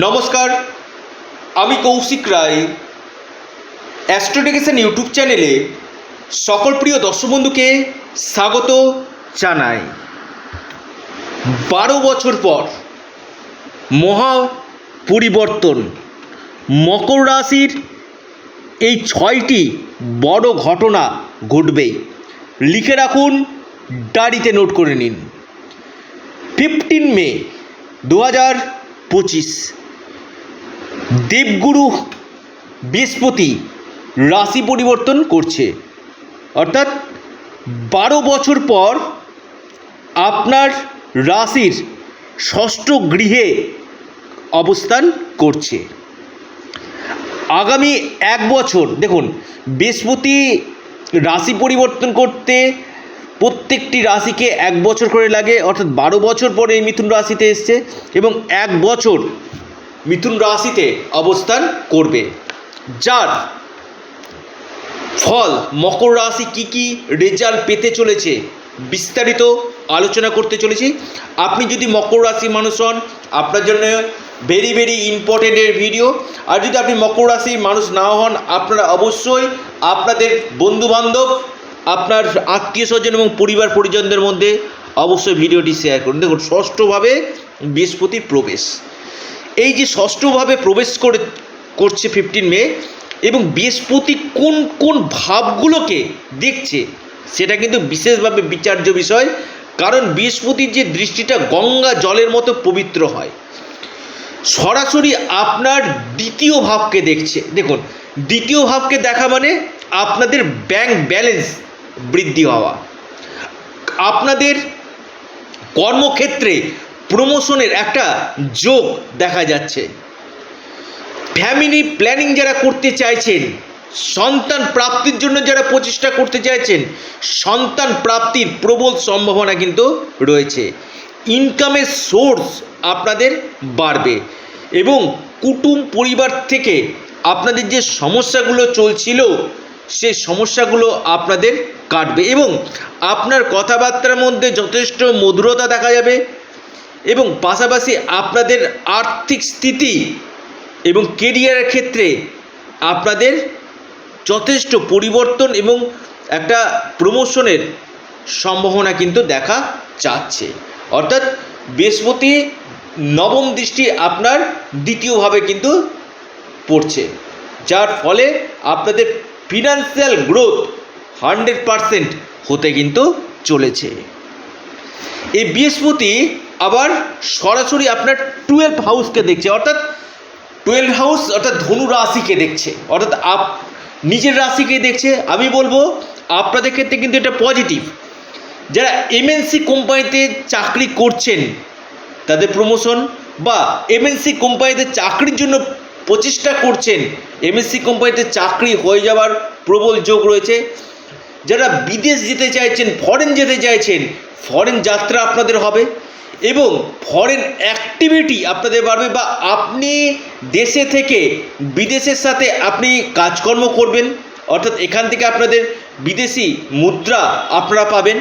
নমস্কার, আমি কৌশিক রায়। অ্যাস্ট্রোডিকেশন ইউটিউব চ্যানেলে সকল প্রিয় দর্শক বন্ধুকে স্বাগত জানাই। বারো বছর পর মহা পরিবর্তন। মকর রাশির এই ছয়টি বড় ঘটনা ঘটবে। লিখে রাখুন ডাড়িতে নোট করে নিন। ফিফটিন মে দু হাজার পঁচিশ। দেবগুরু বৃহস্পতি রাশি পরিবর্তন করছে। অর্থাৎ বারো বছর পর আপনার রাশির ষষ্ঠ গৃহে অবস্থান করছে। আগামী এক বছর, দেখুন, বৃহস্পতি রাশি পরিবর্তন করতে প্রত্যেকটি রাশিকে এক বছর করে লাগে, অর্থাৎ বারো বছর পরে এই মিথুন রাশিতে এসছে এবং এক বছর মিথুন রাশিতে অবস্থান করবে। যার ফল মকর রাশি কি কি রেজাল্ট পেতে চলেছে বিস্তারিত আলোচনা করতে চলেছি। আপনি যদি মকর রাশি মানুষ হন, আপনার জন্য ভেরি ভেরি ইম্পর্টেন্টের ভিডিও আর যদি আপনি মকর রাশির মানুষ না হন, আপনারা অবশ্যই আপনাদের বন্ধুবান্ধব, আপনার আত্মীয় স্বজন এবং পরিবার পরিজনদের মধ্যে অবশ্যই ভিডিওটি শেয়ার করুন। দেখুন, ষষ্ঠভাবে বৃহস্পতির প্রবেশ। এই যে ষষ্ঠভাবে প্রবেশ করে করছে ফিফটিন মে এবং বৃহস্পতি কোন কোন ভাবগুলোকে দেখছে, সেটা কিন্তু বিশেষভাবে বিচার্য বিষয়। কারণ বৃহস্পতির যে দৃষ্টিটা গঙ্গা জলের মতো পবিত্র হয়, সরাসরি আপনার দ্বিতীয় ভাবকে দেখছে। দেখুন, দ্বিতীয় ভাবকে দেখা মানে আপনাদের ব্যাংক ব্যালেন্স বৃদ্ধি হওয়া। আপনাদের কর্মক্ষেত্রে প্রমোশনের একটা যোগ দেখা যাচ্ছে। ফ্যামিলি প্ল্যানিং যারা করতে চাইছেন, সন্তান প্রাপ্তির জন্য যারা প্রচেষ্টা করতে চাইছেন, সন্তান প্রাপ্তির প্রবল সম্ভাবনা কিন্তু রয়েছে। ইনকামের সোর্স আপনাদের বাড়বে এবং কুটুম পরিবার থেকে আপনাদের যে সমস্যাগুলো চলছিল, সে সমস্যাগুলো আপনাদের কাটবে এবং আপনার কথাবার্তার মধ্যে যথেষ্ট মধুরতা দেখা যাবে। এবং পাশাপাশি আপনাদের আর্থিক স্থিতি এবং কেরিয়ারের ক্ষেত্রে আপনাদের যথেষ্ট পরিবর্তন এবং একটা প্রমোশনের সম্ভাবনা কিন্তু দেখা যাচ্ছে। অর্থাৎ বৃহস্পতি নবম দৃষ্টি আপনার দ্বিতীয়ভাবে কিন্তু পড়ছে, যার ফলে আপনাদের ফিনান্সিয়াল গ্রোথ হান্ড্রেড পারসেন্ট হতে কিন্তু চলেছে। এই বৃহস্পতি আবার সরাসরি আপনার টুয়েলভ হাউসকে দেখছে, অর্থাৎ টুয়েলভ হাউস অর্থাৎ ধনু রাশিকে দেখছে, অর্থাৎ আপ নিজের রাশিকে দেখছে। আমি বলব, আপনাদের ক্ষেত্রে কিন্তু এটা পজিটিভ যারা এমএনসি কোম্পানিতে চাকরি করছেন, তাদের প্রমোশন বা এমএনসি কোম্পানিতে চাকরির জন্য প্রচেষ্টা করছেন এমএনসি কোম্পানিতে চাকরি হয়ে যাওয়ার প্রবল যোগ রয়েছে। যারা বিদেশ যেতে চাইছেন ফরেন যেতে চাইছেন ফরেন যাত্রা আপনাদের হবে। এবং ফরেন অ্যাক্টিভিটি আপনাদের বাড়বে বা আপনি দেশে থেকে বিদেশের সাথে আপনি কাজকর্ম করবেন, অর্থাৎ এখান থেকে আপনাদের বিদেশি মুদ্রা আপনারা পাবেন,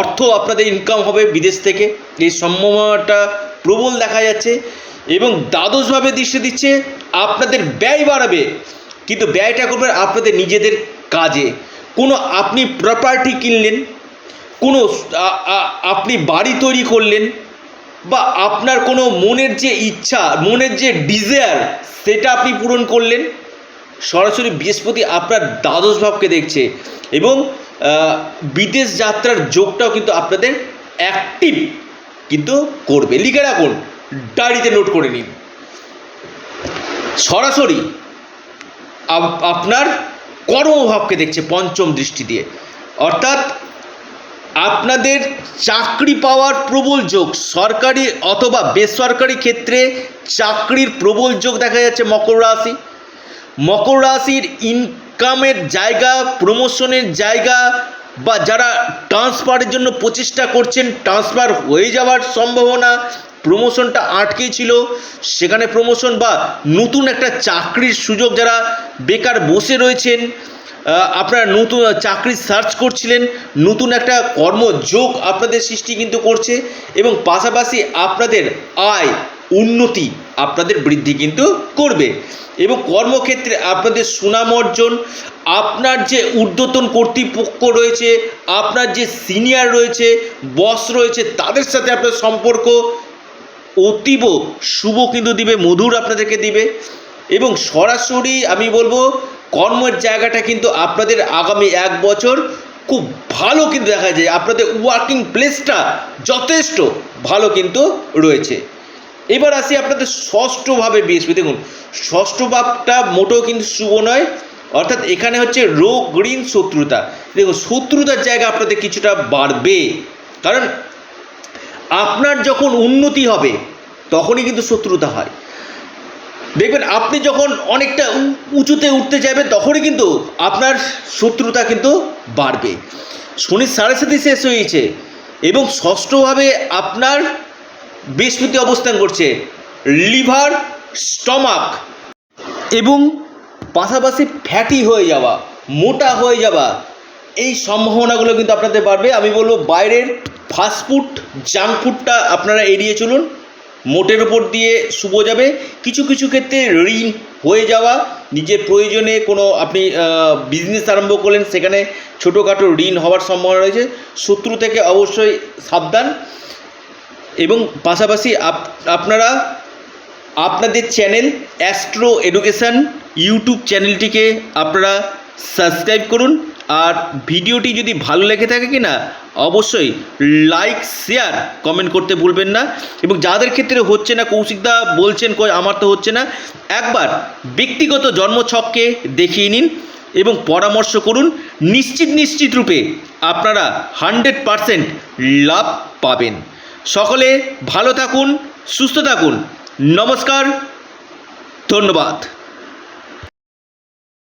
অর্থ আপনাদের ইনকাম হবে বিদেশ থেকে। এই সম্ভাবনাটা প্রবল দেখা যাচ্ছে এবং দ্বাদশভাবে দৃষ্টি দিচ্ছে আপনাদের ব্যয় বাড়াবে, কিন্তু ব্যয়টা করবেন আপনাদের নিজেদের কাজে। কোনো আপনি প্রপার্টি কিনলেন কোনো আপনি বাড়ি তৈরি করলেন বা আপনার কোনো মনের যে ইচ্ছা, মনের যে ডিজায়ার সেটা আপনি পূরণ করলেন, সরাসরি বৃহস্পতি আপনার দ্বাদশ ভাবকে দেখছে এবং বিদেশ যাত্রার যোগটাও কিন্তু আপনাদের অ্যাক্টিভ কিন্তু করবে। লিখে রাখুন, ডায়েরিতে নোট করে নিন। সরাসরি আপ- আপনার কর্মভাবকে দেখছে পঞ্চম দৃষ্টি দিয়ে। অর্থাৎ আপনাদের চাকরি পাওয়ার প্রবল যোগ, সরকারি অথবা বেসরকারি ক্ষেত্রে চাকরির প্রবল যোগ দেখা যাচ্ছে মকর রাশি। মকর রাশির ইনকামের জায়গা প্রমোশনের জায়গা বা যারা ট্রান্সফারের জন্য প্রচেষ্টা করছেন ট্রান্সফার হয়ে যাওয়ার সম্ভাবনা প্রমোশনটা আটকে ছিল। সেখানে প্রমোশন বা নতুন একটা চাকরির সুযোগ যারা বেকার বসে রয়েছেন আপনারা নতুন চাকরি সার্চ করছিলেন, নতুন একটা কর্মযোগ আপনাদের সৃষ্টি কিন্তু করছে এবং পাশাপাশি আপনাদের আয়, উন্নতি আপনাদের বৃদ্ধি কিন্তু করবে। এবং কর্মক্ষেত্রে আপনাদের সুনাম অর্জন, আপনার যে ঊর্ধ্বতন কর্তৃপক্ষ রয়েছে, আপনার যে সিনিয়র রয়েছে বস রয়েছে, তাদের সাথে আপনার সম্পর্ক অতীব শুভ কিন্তু দিবে, মধুর আপনাদেরকে দিবে। এবং সরাসরি আমি বলব কর্মের জায়গাটা কিন্তু আপনাদের আগামী এক বছর খুব ভালো কিন্তু দেখা যায়। আপনাদের ওয়ার্কিং প্লেসটা যথেষ্ট ভালো কিন্তু রয়েছে। এবার আসি আপনাদের ষষ্ঠভাবে বৃহস্পতি দেখুন ষষ্ঠ ভাবটা মোটেও কিন্তু শুভ নয়। অর্থাৎ এখানে হচ্ছে রোগ, ঋণ, শত্রুতা। দেখুন, শত্রুতার জায়গা আপনাদের কিছুটা বাড়বে। কারণ আপনার যখন উন্নতি হবে, তখনই কিন্তু শত্রুতা হয়। দেখবেন আপনি যখন অনেকটা উঁচুতে উঠতে যাবেন, তখনই কিন্তু আপনার শত্রুতা কিন্তু বাড়বে। শনির সাড়ে সাথে শেষ হয়েছে এবং ষষ্ঠভাবে আপনার বৃহস্পতি অবস্থান করছে, লিভার, স্টমাক এবং পাশাপাশি ফ্যাটি হয়ে যাওয়া, মোটা হয়ে যাওয়া, এই সম্ভাবনাগুলো কিন্তু আপনাদের বাড়বে। আমি বলব বাইরের ফাস্টফুড জাঙ্ক ফুডটা আপনারা এড়িয়ে চলুন। মোটের উপর দিয়ে শুভ যাবে। কিছু কিছু ক্ষেত্রে ঋণ হয়ে যাওয়া, নিজের প্রয়োজনে কোনো আপনি বিজনেস আরম্ভ করলেন, সেখানে ছোটোখাটো ঋণ হওয়ার সম্ভাবনা রয়েছে। শত্রু থেকে অবশ্যই সাবধান। এবং পাশাপাশি আপ- আপনারা, আপনাদের চ্যানেল অ্যাস্ট্রো এডুকেশান ইউটিউব চ্যানেলটিকে আপনারা সাবস্ক্রাইব করুন। আর ভিডিওটি যদি ভালো লেগে থাকে কি না অবশ্যই লাইক শেয়ার কমেন্ট করতে ভুলবেন না। এবং যাদের ক্ষেত্রে হচ্ছে না কৌশিকদা বলছেন, কই আমার তো হচ্ছে না, একবার ব্যক্তিগত জন্মছককে দেখিয়ে নিন এবং পরামর্শ করুন। নিশ্চিত নিশ্চিত রূপে আপনারা হান্ড্রেড পারসেন্ট লাভ পাবেন। সকলে ভালো থাকুন, সুস্থ থাকুন। নমস্কার, ধন্যবাদ।